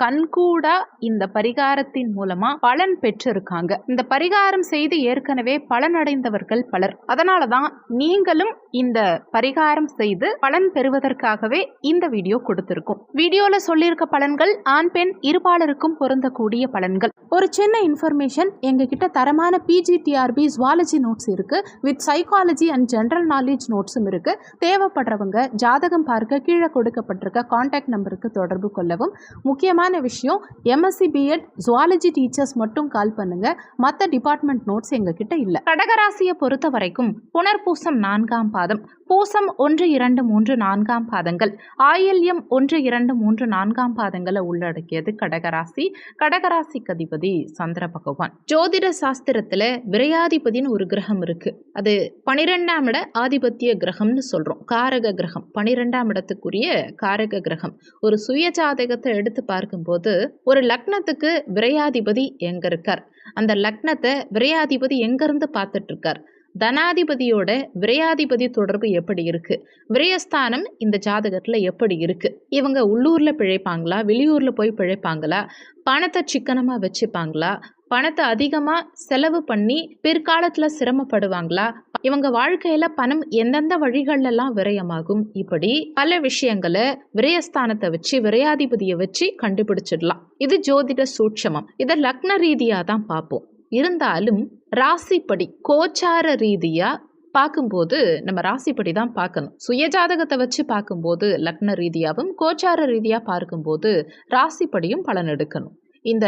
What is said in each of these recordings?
கண்கூடா இந்த பரிகாரத்தின் மூலமா பலன் பெற்றிருக்காங்க. இந்த பரிகாரம் செய்து ஏற்கனவே பலனடைந்தவர்கள் பலர். அதனால தான் நீங்களும் இந்த பரிகாரம் செய்து பலன் பெறுவதற்காகவே இந்த வீடியோ கொடுத்திருக்கும். வீடியோல சொல்லியிருக்க பலன்கள் ஆண் பெண் இருபாலருக்கும் பொருந்தக்கூடிய பலன்கள். ஒரு சின்ன இன்ஃபர்மேஷன் எங்ககிட்ட தரமான பிஜிடிஆர்பி ஜுவாலஜி நோட்ஸ் இருக்கு. With psychology and general knowledge நோட்ஸும் இருக்கு. தேவைப்படுறவங்க ஜாதகம் பார்க்க கீழே கொடுக்கப்பட்டிருக்க காண்டாக்ட் நம்பருக்கு தொடர்பு கொள்ளவும். முக்கியமான விஷயம் எம்எஸ்சி பிஎட் ஜுவாலஜி டீச்சர்ஸ் மட்டும் கால் பண்ணுங்க. மற்ற டிபார்ட்மெண்ட் நோட்ஸ் எங்ககிட்ட இல்லை. கடகராசியை பொறுத்த வரைக்கும் புனர்பூசம் நான்காம் பாதம். பூசம் ஒன்று இரண்டு மூன்று நான்காம் பாதங்கள். ஆயில்யம் ஒன்று இரண்டு மூன்று நான்காம் பாதங்களை உள்ளடக்கியது கடகராசி. கடகராசிக்கு அதிபதி சந்திர பகவான். ஜோதிட சாஸ்திரத்துல விரையாதிபதினு ஒரு கிரகம் இருக்கு. அது பனிரெண்டாம் இட ஆதிபத்திய கிரகம்னு சொல்றோம். காரக கிரகம். பனிரெண்டாம் இடத்துக்குரிய காரக கிரகம். ஒரு சுய ஜாதகத்தை எடுத்து பார்க்கும்போது ஒரு லக்னத்துக்கு விரையாதிபதி எங்க இருக்கார்? அந்த லக்னத்தை விரையாதிபதி எங்கிருந்து பார்த்துட்டு இருக்கார்? தனாதிபதியோட விரையாதிபதி தொடர்பு எப்படி இருக்கு? விரயஸ்தானம் இந்த ஜாதகத்துல எப்படி இருக்கு? இவங்க உள்ளூர்ல பிழைப்பாங்களா? வெளியூர்ல போய் பிழைப்பாங்களா? பணத்தை சிக்கனமா வச்சுப்பாங்களா? பணத்தை அதிகமாக செலவு பண்ணி பிற்காலத்தில் சிரமப்படுவாங்களா? இவங்க வாழ்க்கையில் பணம் எந்தெந்த வழிகள்லாம் விரயமாகும்? இப்படி பல விஷயங்களை விரயஸ்தானத்தை வச்சு விரையாதிபதியை வச்சு கண்டுபிடிச்சிடலாம். இது ஜோதிட சூட்சமம். இதை லக்ன ரீதியாக தான் பார்ப்போம். இருந்தாலும் ராசிப்படி கோச்சார ரீதியாக பார்க்கும்போது நம்ம ராசிப்படி தான் பார்க்கணும். சுயஜாதகத்தை வச்சு பார்க்கும்போது லக்ன ரீதியாகவும் கோச்சார ரீதியாக பார்க்கும்போது ராசிப்படியும் பலன் எடுக்கணும். இந்த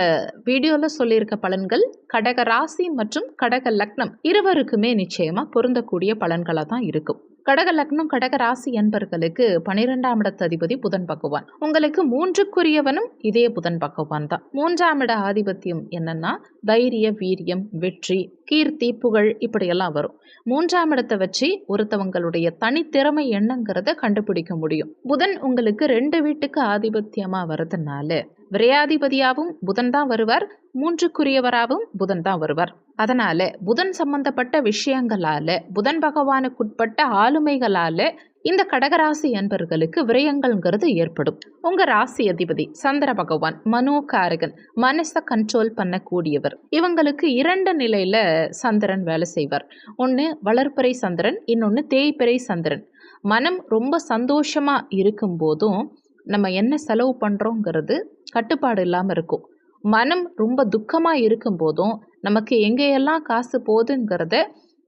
வீடியோவில் சொல்லியிருக்க பலன்கள் கடக ராசி மற்றும் கடக லக்னம் இருவருக்குமே நிச்சயமாக பொருந்தக்கூடிய பலன்களாக தான் இருக்கும். கடக லக்னம் கடக ராசி என்பர்களுக்கு பனிரெண்டாம் இடத்து அதிபதி புதன் பகவான். உங்களுக்கு மூன்றுக்குரியவனும் இதே புதன் பகவான் தான். மூன்றாம் இட ஆதிபத்தியம் என்னன்னா தைரிய வீரியம் வெற்றி கீர்த்தி புகழ் இப்படியெல்லாம் வரும். மூன்றாம் இடத்தை வச்சு ஒருத்தவங்களுடைய தனித்திறமை என்னங்கிறத கண்டுபிடிக்க முடியும். புதன் உங்களுக்கு ரெண்டு வீட்டுக்கு ஆதிபத்தியமா வரதுனால விரையாதிபதியாகவும் புதன் தான் வருவார். மூன்றுக்குரியவராகவும் புதன் தான் வருவார். அதனால புதன் சம்பந்தப்பட்ட விஷயங்களால புதன் பகவானுக்குட்பட்ட ஆளுமைகளால இந்த கடகராசி என்பர்களுக்கு விரயங்கள்ங்கிறது ஏற்படும். உங்க ராசி அதிபதி சந்திர பகவான் மனோகாரகன் மனசை கண்ட்ரோல் பண்ணக்கூடியவர். இவங்களுக்கு இரண்டு நிலையில சந்திரன் வேலை செய்வார். ஒன்று வளர்ப்பறை சந்திரன் இன்னொன்று தேய்பிறை சந்திரன். மனம் ரொம்ப சந்தோஷமா இருக்கும் போதும் நம்ம என்ன செலவு பண்ணுறோங்கிறது கட்டுப்பாடு இல்லாமல் இருக்கும். மனம் ரொம்ப துக்கமாக இருக்கும் போதும் நமக்கு எங்கேயெல்லாம் காசு போகுதுங்கிறத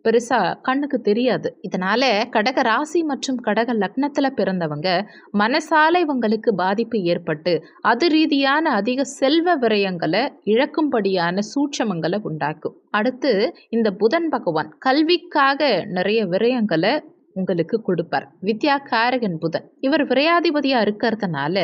பெருசாக கண்ணுக்கு தெரியாது. இதனால் கடக ராசி மற்றும் கடக லக்னத்தில் பிறந்தவங்க மனசால இவங்களுக்கு பாதிப்பு ஏற்பட்டு அது ரீதியான அதிக செல்வ விரயங்களை இழக்கும்படியான சூட்சமங்களை உண்டாக்கும். அடுத்து இந்த புதன் பகவான் கல்விக்காக நிறைய விரயங்களை உங்களுக்கு கொடுப்பார். வித்யா காரகன் புதன். இவர் விரையாதிபதியாக இருக்கிறதுனால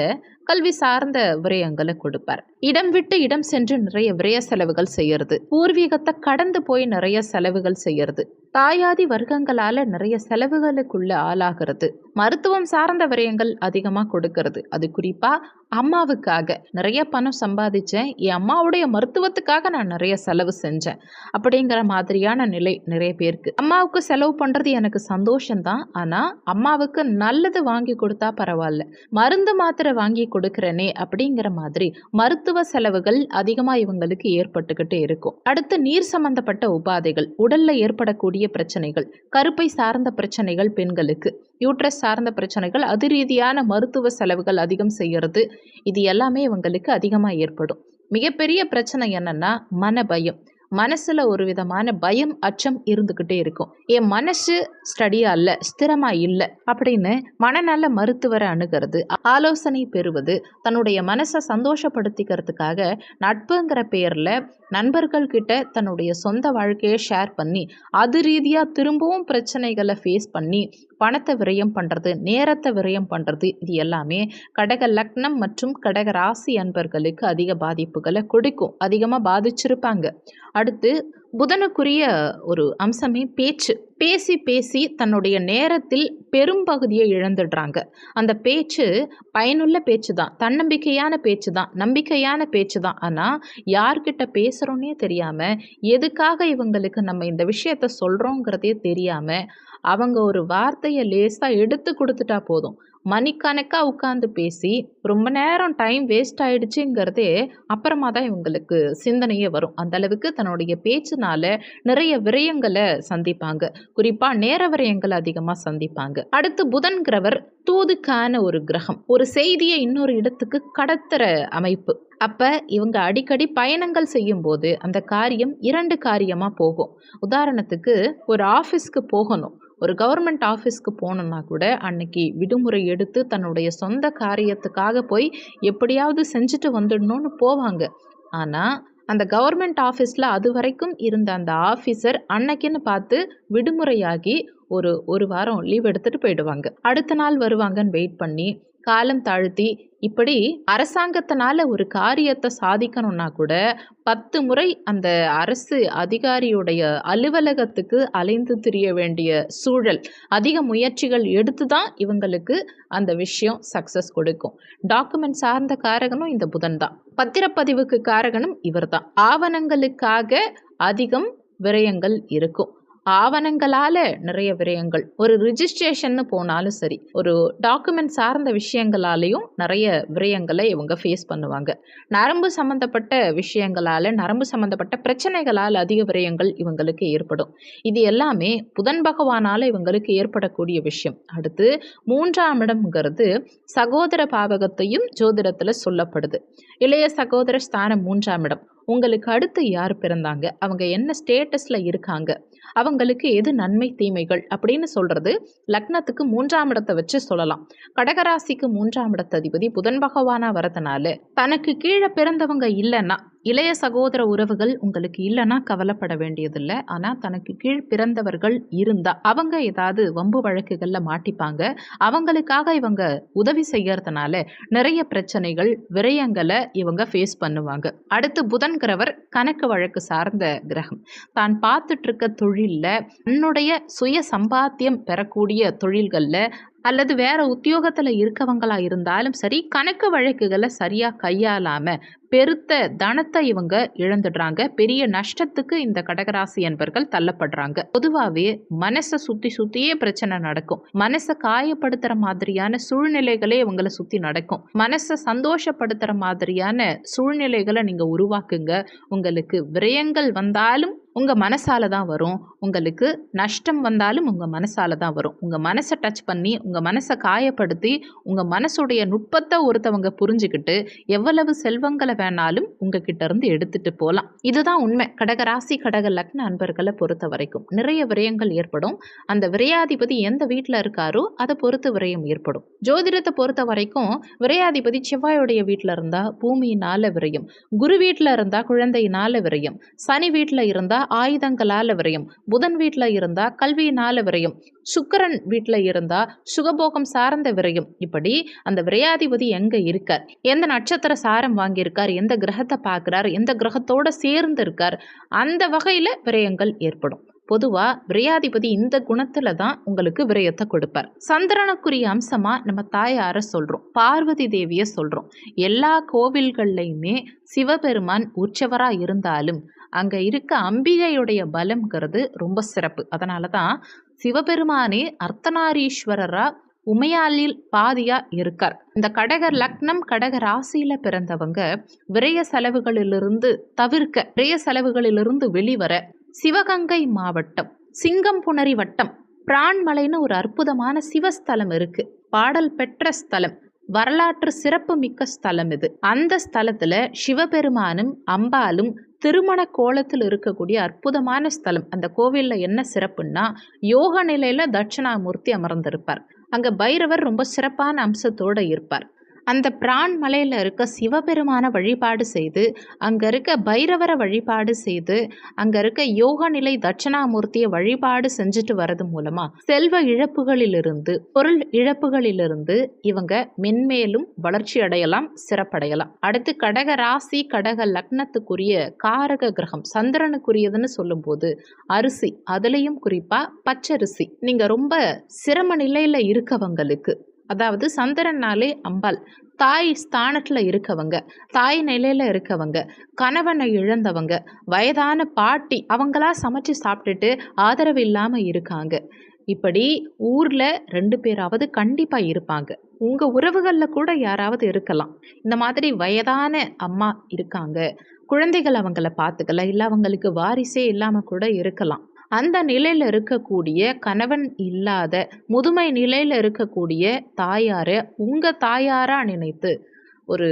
கல்வி சார்ந்த விரயங்களை கொடுப்பார். இடம் விட்டு இடம் சென்று நிறைய விரய செலவுகள் செய்யறது. பூர்வீகத்தை கடந்து போய் நிறைய செலவுகள் செய்யறது. தாயாதி வர்க்கங்களால நிறைய செலவுகளுக்குள்ள ஆளாகிறது. மருத்துவம் சார்ந்த விரயங்கள் அதிகமாக கொடுக்கறது. அது குறிப்பா அம்மாவுக்காக நிறைய பணம் சம்பாதிச்சேன். என் அம்மாவுடைய மருத்துவத்துக்காக நான் நிறைய செலவு செஞ்சேன். அப்படிங்கிற மாதிரியான நிலை நிறைய பேருக்கு. அம்மாவுக்கு செலவு பண்றது எனக்கு சந்தோஷம்தான். ஆனா அம்மாவுக்கு நல்லது வாங்கி கொடுத்தா பரவாயில்ல. மருந்து மாத்திரை வாங்கி கொடுக்குறேனே அப்படிங்கிற மாதிரி மருத்துவ செலவுகள் அதிகமாக இவங்களுக்கு ஏற்பட்டுக்கிட்டே இருக்கும். அடுத்து நீர் சம்பந்தப்பட்ட உபாதைகள் உடல்ல ஏற்படக்கூடிய பிரச்சனைகள் கருப்பை சார்ந்த பிரச்சனைகள் பெண்களுக்கு யூட்ரஸ் சார்ந்த பிரச்சனைகள் அது ரீதியான மருத்துவ செலவுகள் அதிகம் செய்யறது இது எல்லாமே இவங்களுக்கு அதிகமாக ஏற்படும். மிகப்பெரிய பிரச்சனை என்னன்னா மன பயம் மனசில் ஒரு விதமான பயம் அச்சம் இருந்துக்கிட்டே இருக்கும். என் மனசு ஸ்டடியாக இல்லை ஸ்திரமாக இல்லை அப்படின்னு மனநல மருத்துவரை அணுகிறது. ஆலோசனை பெறுவது தன்னுடைய மனசை சந்தோஷப்படுத்திக்கிறதுக்காக நட்புங்கிற பெயரில் நண்பர்கள் கிட்ட தன்னுடைய சொந்த வாழ்க்கையை ஷேர் பண்ணி அது ரீதியாக திரும்பவும் பிரச்சனைகளை ஃபேஸ் பண்ணி பணத்தை விரயம் பண்ணுறது நேரத்தை விரயம் பண்ணுறது இது எல்லாமே கடக லக்னம் மற்றும் கடக ராசி அன்பர்களுக்கு அதிக பாதிப்புகளை கொடுக்கும். அதிகமாக பாதிச்சிருப்பாங்க. அடுத்து புதனுக்குரிய ஒரு அம்சமே பேச்சு. பேசி பேசி தன்னுடைய நேரத்தில் பெரும்பகுதியை இழந்துடுறாங்க. அந்த பேச்சு பயனுள்ள பேச்சு தான் தன்னம்பிக்கையான பேச்சு தான் நம்பிக்கையான பேச்சு தான் ஆனால் யார்கிட்ட பேசுகிறோன்னே தெரியாமல் எதுக்காக இவங்களுக்கு நம்ம இந்த விஷயத்த சொல்கிறோங்கிறதே தெரியாமல் அவங்க ஒரு வார்த்தையை லேசாக எடுத்து கொடுத்துட்டா போதும். மணிக்கணக்காக உட்காந்து பேசி ரொம்ப நேரம் டைம் வேஸ்ட் ஆயிடுச்சுங்கிறதே அப்புறமா தான் இவங்களுக்கு சிந்தனையே வரும். அந்த அளவுக்கு தன்னுடைய பேச்சுனால நிறைய விரயங்களை சந்திப்பாங்க. குறிப்பாக நேர விரயங்களை அதிகமாக சந்திப்பாங்க. அடுத்து புதன்கிறவர் தூதுக்கான ஒரு கிரகம். ஒரு செய்தியை இன்னொரு இடத்துக்கு கடத்துற அமைப்பு. அப்போ இவங்க அடிக்கடி பயணங்கள் செய்யும்போது அந்த காரியம் இரண்டு காரியமாக போகும். உதாரணத்துக்கு ஒரு ஆஃபீஸ்க்கு போகணும். ஒரு கவர்மெண்ட் ஆஃபீஸ்க்கு போகணுன்னா கூட அன்னைக்கு விடுமுறை எடுத்து தன்னுடைய சொந்த காரியத்துக்காக போய் எப்படியாவது செஞ்சுட்டு வந்துடணும்னு போவாங்க. ஆனால் அந்த கவர்மெண்ட் ஆஃபீஸில் அது வரைக்கும் இருந்த அந்த ஆஃபீஸர் அன்னைக்குன்னு பார்த்து விடுமுறையாகி ஒரு ஒரு வாரம் லீவ் எடுத்துகிட்டு போயிடுவாங்க. அடுத்த நாள் வருவாங்கன்னு வெயிட் பண்ணி காலம் தாழ்த்தி இப்படி அரசாங்கத்தினால ஒரு காரியத்தை சாதிக்கணும்னா கூட பத்து முறை அந்த அரசு அதிகாரியுடைய அலுவலகத்துக்கு அலைந்து திரிய வேண்டிய சூழல் அதிக முயற்சிகள் எடுத்து தான் இவங்களுக்கு அந்த விஷயம் சக்ஸஸ் கொடுக்கும். டாக்குமெண்ட் சார்ந்த காரகனும் இந்த புதன் தான். பத்திரப்பதிவுக்கு காரகனும் இவர் தான் ஆவணங்களுக்காக அதிகம் விரயங்கள் இருக்கும். ஆவணங்களால் நிறைய விரயங்கள். ஒரு ரிஜிஸ்ட்ரேஷன்னு போனாலும் சரி ஒரு டாக்குமெண்ட் சார்ந்த விஷயங்களாலையும் நிறைய விரயங்களை இவங்க ஃபேஸ் பண்ணுவாங்க. நரம்பு சம்மந்தப்பட்ட விஷயங்களால் நரம்பு சம்மந்தப்பட்ட பிரச்சனைகளால் அதிக விரயங்கள் இவங்களுக்கு ஏற்படும். இது எல்லாமே புதன் பகவானால் இவங்களுக்கு ஏற்படக்கூடிய விஷயம். அடுத்து மூன்றாம் இடம்ங்கிறது சகோதர பாவகத்தையும் ஜோதிடத்தில் சொல்லப்படுது. இளைய சகோதர ஸ்தானம் மூன்றாம் இடம். உங்களுக்கு அடுத்து யார் பிறந்தாங்க? அவங்க என்ன ஸ்டேட்டஸில் இருக்காங்க? அவங்களுக்கு எது நன்மை தீமைகள் அப்படின்னு சொல்கிறது லக்னத்துக்கு மூன்றாம் இடத்தை வச்சு சொல்லலாம். கடகராசிக்கு மூன்றாம் இடத்த அதிபதி புதன் பகவானாக வரதுனால தனக்கு கீழே பிறந்தவங்க இல்லைன்னா இளைய சகோதர உறவுகள் உங்களுக்கு இல்லைன்னா கவலைப்பட வேண்டியதில்லை. ஆனால் தனக்கு கீழ் பிறந்தவர்கள் இருந்தால் அவங்க ஏதாவது வம்பு வழக்குகளில் மாட்டிப்பாங்க. அவங்களுக்காக இவங்க உதவி செய்யறதுனால நிறைய பிரச்சனைகள் விரயங்களை இவங்க ஃபேஸ் பண்ணுவாங்க. அடுத்து புதன்கிறவர் கணக்கு வழக்கு சார்ந்த கிரகம். தான் பார்த்துட்டு இருக்க தொழிலில் தன்னுடைய சுய சம்பாத்தியம் பெறக்கூடிய தொழில்களில் அல்லது வேற உத்தியோகத்தில் இருக்கவங்களா இருந்தாலும் சரி கணக்கு வழக்குகளை சரியாக கையாளாமல் பெருத்த தனத்தை இவங்க இழந்துடுறாங்க. பெரிய நஷ்டத்துக்கு இந்த கடகராசி என்பர்கள் தள்ளப்படுறாங்க. பொதுவாகவே மனசை சுற்றி சுற்றியே பிரச்சனை நடக்கும். மனசை காயப்படுத்துகிற மாதிரியான சூழ்நிலைகளே இவங்களை சுற்றி நடக்கும். மனசை சந்தோஷப்படுத்துகிற மாதிரியான சூழ்நிலைகளை நீங்கள் உருவாக்குங்க. உங்களுக்கு விரயங்கள் வந்தாலும் உங்கள் மனசால தான் வரும். உங்களுக்கு நஷ்டம் வந்தாலும் உங்கள் மனசால தான் வரும். உங்கள் மனசை டச் பண்ணி உங்கள் மனசை காயப்படுத்தி உங்கள் மனசுடைய நுட்பத்தை ஒருத்தவங்க புரிஞ்சுக்கிட்டு எவ்வளவு செல்வங்களை வேணாலும் உங்ககிட்ட இருந்து எடுத்துகிட்டு போகலாம் இதுதான் உண்மை. கடகராசி கடக லக்ன அன்பர்களை பொறுத்த வரைக்கும். நிறைய விரயங்கள் ஏற்படும். அந்த விரையாதிபதி எந்த வீட்டில் இருக்காரோ அதை பொறுத்து விரயம் ஏற்படும். ஜோதிடத்தை பொறுத்த வரைக்கும் விரையாதிபதி செவ்வாயுடைய வீட்டில் இருந்தால் பூமியினால விரயம். குரு வீட்டில் இருந்தால் குழந்தையினால விரயம். சனி வீட்டில் இருந்தால் ஆயுதங்களால் விரையும். புதன் வீட்டில் இருந்தால் கல்வியினால விரையும். சுக்கரன் வீட்டில் இருந்தால் சுகபோகம் சார்ந்த விரயம். இப்படி அந்த விரையாதிபதி எங்கே இருக்கார்? எந்த நட்சத்திர சாரம் வாங்கியிருக்கார்? எந்த கிரகத்தை பார்க்குறார்? எந்த கிரகத்தோட சேர்ந்து இருக்கார்? அந்த வகையில் விரயங்கள் ஏற்படும். பொதுவாக விரையாதிபதி இந்த குணத்தில் தான் உங்களுக்கு விரயத்தை கொடுப்பார். சந்திரனுக்குரிய அம்சமாக நம்ம தாயாரை சொல்கிறோம் பார்வதி தேவியை சொல்கிறோம் எல்லா கோவில்கள்லையுமே சிவபெருமான் உற்சவராக இருந்தாலும் அங்கே இருக்க அம்பிகையுடைய பலம்ங்கிறது ரொம்ப சிறப்பு. அதனால தான் சிவபெருமானே அர்த்தநாரீஸ்வரராக உமையாலில் பாதியா இருக்கார். இந்த கடகர் லக்னம் கடக ராசியில பிறந்தவங்க விரய செலவுகளிலிருந்து தவிர்க்க விரய செலவுகளிலிருந்து வெளிவர சிவகங்கை மாவட்டம் சிங்கம்புணரி வட்டம் பிரான்மலைன்னு ஒரு அற்புதமான சிவஸ்தலம் இருக்கு. பாடல் பெற்ற ஸ்தலம். வரலாற்று சிறப்பு மிக்க ஸ்தலம் இது. அந்த ஸ்தலத்துல சிவபெருமானும் அம்பாலும் திருமண கோலத்தில் இருக்கக்கூடிய அற்புதமான ஸ்தலம். அந்த கோவிலில் என்ன சிறப்புன்னா யோக நிலையில் தட்சிணாமூர்த்தி அமர்ந்திருப்பார். அங்கே பைரவர் ரொம்ப சிறப்பான அம்சத்தோடு இருப்பார். அந்த பிரான் மலையில் இருக்க சிவபெருமான வழிபாடு செய்து அங்கே இருக்க பைரவரை வழிபாடு செய்து அங்கே இருக்க யோக நிலை தட்சிணாமூர்த்தியை வழிபாடு செஞ்சுட்டு வர்றது மூலமாக செல்வ இழப்புகளிலிருந்து பொருள் இழப்புகளிலிருந்து இவங்க மென்மேலும் வளர்ச்சி அடையலாம் சிறப்படையலாம். அடுத்து கடக ராசி கடக லக்னத்துக்குரிய காரக கிரகம் சந்திரனுக்குரியதுன்னு சொல்லும்போது அரிசி அதுலேயும் குறிப்பாக பச்சரிசி. நீங்கள் ரொம்ப சிரம நிலையில் இருக்கவங்களுக்கு அதாவது சந்திரனாலே அம்பாள். தாய் ஸ்தானத்தில் இருக்கவங்க தாய் நிலையில் இருக்கவங்க கணவனை இழந்தவங்க வயதான பாட்டி அவங்களா சமைச்சு சாப்பிட்டுட்டு ஆதரவு இல்லாமல் இருக்காங்க. இப்படி ஊரில் ரெண்டு பேராவது கண்டிப்பாக இருப்பாங்க. உங்கள் உறவுகளில் கூட யாராவது இருக்கலாம். இந்த மாதிரி வயதான அம்மா இருக்காங்க. குழந்தைகள் அவங்கள பார்த்துக்கல இல்லை அவங்களுக்கு வாரிசே இல்லாமல் கூட இருக்கலாம். அந்த நிலையில் இருக்கக்கூடிய கணவன் இல்லாத முதுமை நிலையில் இருக்கக்கூடிய தாயாரை உங்கள் தாயாராக நினைத்து ஒரு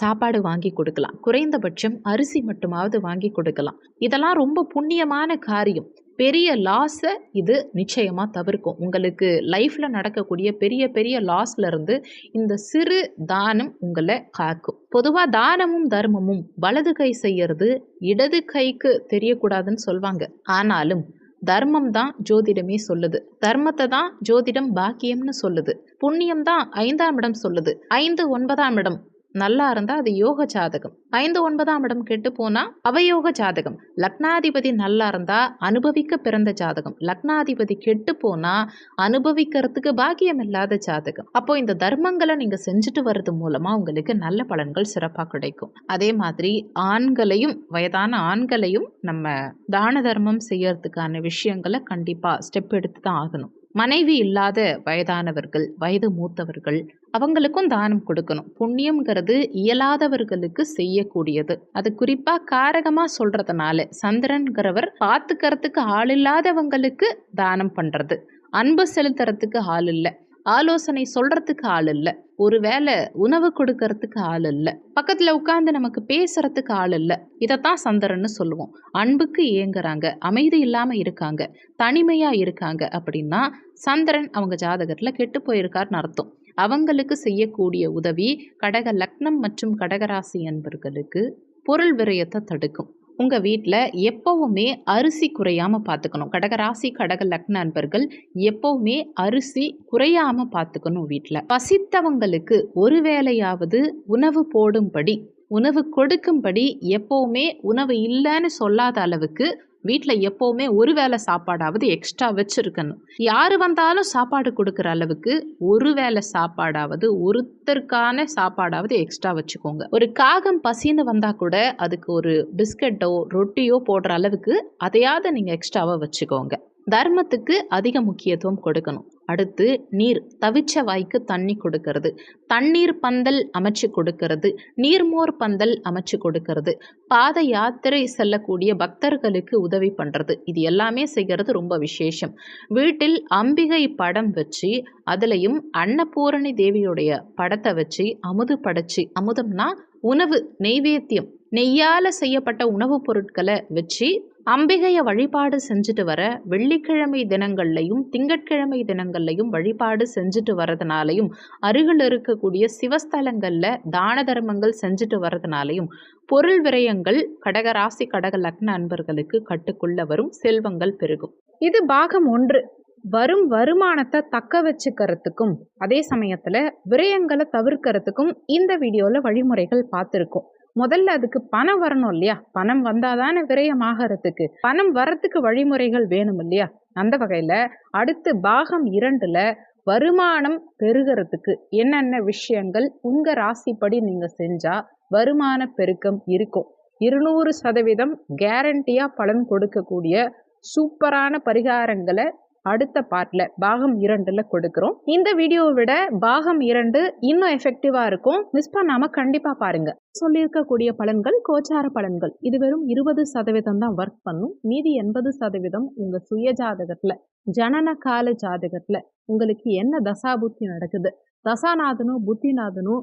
சாப்பாடு வாங்கி கொடுக்கலாம். குறைந்தபட்சம் அரிசி மட்டுமாவது வாங்கி கொடுக்கலாம். இதெல்லாம் ரொம்ப புண்ணியமான காரியம். பெரிய லாஸை இது நிச்சயமாக தவிர்க்கும். உங்களுக்கு லைஃப்பில் நடக்கக்கூடிய பெரிய பெரிய லாஸ்லேருந்து இந்த சிறு தானம் உங்களை காக்கும். பொதுவாக தானமும் தர்மமும் வலது கை செய்யறது இடது கைக்கு தெரியக்கூடாதுன்னு சொல்லுவாங்க ஆனாலும் தர்மம் தான் ஜோதிடமே சொல்லுது. தர்மத்தை தான் ஜோதிடம் பாக்கியம்னு சொல்லுது. புண்ணியம் தான் ஐந்தாம் இடம் சொல்லுது. ஐந்து ஒன்பதாம் இடம் நல்லா இருந்தால் அது யோக ஜாதகம். ஐந்து ஒன்பதாம் இடம் கெட்டு போனால் அவயோக ஜாதகம். லக்னாதிபதி நல்லா இருந்தால் அனுபவிக்க பிறந்த ஜாதகம். லக்னாதிபதி கெட்டு போனால் அனுபவிக்கிறதுக்கு பாக்கியம் இல்லாத ஜாதகம். அப்போ இந்த தர்மங்களை நீங்கள் செஞ்சுட்டு வர்றது மூலமாக உங்களுக்கு நல்ல பலன்கள் சிறப்பாக கிடைக்கும். அதே மாதிரி ஆண்களையும் வயதான ஆண்களையும் நம்ம தான தர்மம் செய்யறதுக்கான விஷயங்களை கண்டிப்பாக ஸ்டெப் எடுத்து தான் ஆகணும். மனைவி இல்லாத வயதானவர்கள் வயது மூத்தவர்கள் அவங்களுக்கும் தானம் கொடுக்கணும். புண்ணியம்ங்கிறது இயலாதவர்களுக்கு செய்யக்கூடியது. அது குறிப்பா காரகமா சொல்றதுனால சந்திரன்கிறவர் பார்த்துக்கிறதுக்கு ஆள் இல்லாதவங்களுக்கு தானம் பண்றது. அன்பு செலுத்துறதுக்கு ஆள் இல்லை. ஆலோசனை சொல்றதுக்கு ஆள் இல்லை. ஒருவேளை உணவு கொடுக்கறதுக்கு ஆள் இல்லை. பக்கத்தில் உட்காந்து நமக்கு பேசுறதுக்கு ஆள் இல்லை. இதைத்தான் சந்திரன்னு சொல்லுவோம். அன்புக்கு ஏங்குறாங்க. அமைதி இல்லாமல் இருக்காங்க. தனிமையாக இருக்காங்க அப்படின்னா சந்திரன் அவங்க ஜாதகத்தில் கெட்டு போயிருக்காருன்னு அர்த்தம். அவங்களுக்கு செய்யக்கூடிய உதவி கடக லக்னம் மற்றும் கடகராசி என்பர்களுக்கு பொருள் விரயத்தை தடுக்கும். உங்கள் வீட்டில் எப்போவுமே அரிசி குறையாமல் பார்த்துக்கணும் கடகராசி கடக லக்ன நண்பர்கள் எப்போவுமே அரிசி குறையாமல் பார்த்துக்கணும் வீட்டில் பசித்தவங்களுக்கு ஒரு வேளையாவது உணவு போடும்படி உணவு கொடுக்கும்படி எப்போவுமே உணவு இல்லைன்னு சொல்லாத அளவுக்கு வீட்டில் எப்போவுமே ஒரு வேளை சாப்பாடாவது எக்ஸ்ட்ரா வச்சுருக்கணும். யார் வந்தாலும் சாப்பாடு கொடுக்குற அளவுக்கு ஒரு வேளை சாப்பாடாவது ஒருத்தருக்கான சாப்பாடாவது எக்ஸ்ட்ரா வச்சுக்கோங்க. ஒரு காகம் பசின்னு வந்தால் கூட அதுக்கு ஒரு பிஸ்கட்டோ ரொட்டியோ போடுற அளவுக்கு அதையாவது நீங்கள் எக்ஸ்ட்ராவாக வச்சுக்கோங்க. தர்மத்துக்கு அதிக முக்கியத்துவம் கொடுக்கணும். அடுத்து நீர் தவிச்ச வாய்க்கு தண்ணி கொடுக்கறது. தண்ணீர் பந்தல் அமைச்சு கொடுக்கறது. நீர்மோர் பந்தல் அமைச்சு கொடுக்கறது. பாத யாத்திரை செல்லக்கூடிய பக்தர்களுக்கு உதவி பண்ணுறது இது எல்லாமே செய்கிறது ரொம்ப விசேஷம். வீட்டில் அம்பிகை படம் வச்சு அதுலேயும் அன்னபூரணி தேவியுடைய படத்தை வச்சு அமுது படைச்சு அமுதம்னா உணவு நெய்வேத்தியம். நெய்யால் செய்யப்பட்ட உணவுப் பொருட்களை வச்சு அம்பிகையை வழிபாடு செஞ்சுட்டு வர வெள்ளிக்கிழமை தினங்கள்லையும் திங்கட்கிழமை தினங்கள்லையும் வழிபாடு செஞ்சுட்டு வரதுனாலையும் அருகில் இருக்கக்கூடிய சிவஸ்தலங்களில் தான தர்மங்கள் செஞ்சுட்டு வரதுனாலையும் பொருள் விரயங்கள் கடகராசி கடக லக்ன அன்பர்களுக்கு கட்டுக்குள்ள வரும் செல்வங்கள் பெருகும். இது பாகம் ஒன்று. வரும் வருமானத்தை தக்க வச்சுக்கிறதுக்கும் அதே சமயத்தில் விரயங்களை தவிர்க்கிறதுக்கும் இந்த வீடியோவில் வழிமுறைகள் பார்த்துருக்கோம். முதல்ல அதுக்கு பணம் வரணும் இல்லையா? பணம் வந்தால் தானே விரயமாகறதுக்கு பணம் வரத்துக்கு வழிமுறைகள் வேணும் இல்லையா? அந்த வகையில் அடுத்து பாகம் இரண்டில் வருமானம் பெருகிறதுக்கு என்னென்ன விஷயங்கள் உங்கள் ராசிப்படி நீங்கள் செஞ்சால் வருமான பெருக்கம் இருக்கும். இருநூறு சதவீதம் கேரண்டியாக பலன் கொடுக்கக்கூடிய சூப்பரான பரிகாரங்களை அடுத்த பார்ட்டில் பாகம் இரண்டில் கொடுக்குறோம். இந்த வீடியோவை விட பாகம் இரண்டு இன்னும் எஃபெக்டிவாக இருக்கும். மிஸ் பண்ணாமல் கண்டிப்பாக பாருங்கள் சொல்லியிருக்கக்கூடிய பலன்கள் கோச்சார பலன்கள். இது வெறும் இருபது சதவீதம் தான் ஒர்க் பண்ணும். மீதி எண்பது சதவீதம் உங்கள் சுய ஜாதகத்தில் ஜனன கால ஜாதகத்தில் உங்களுக்கு என்ன தசா புத்தி நடக்குது? தசாநாதனும் புத்திநாதனும்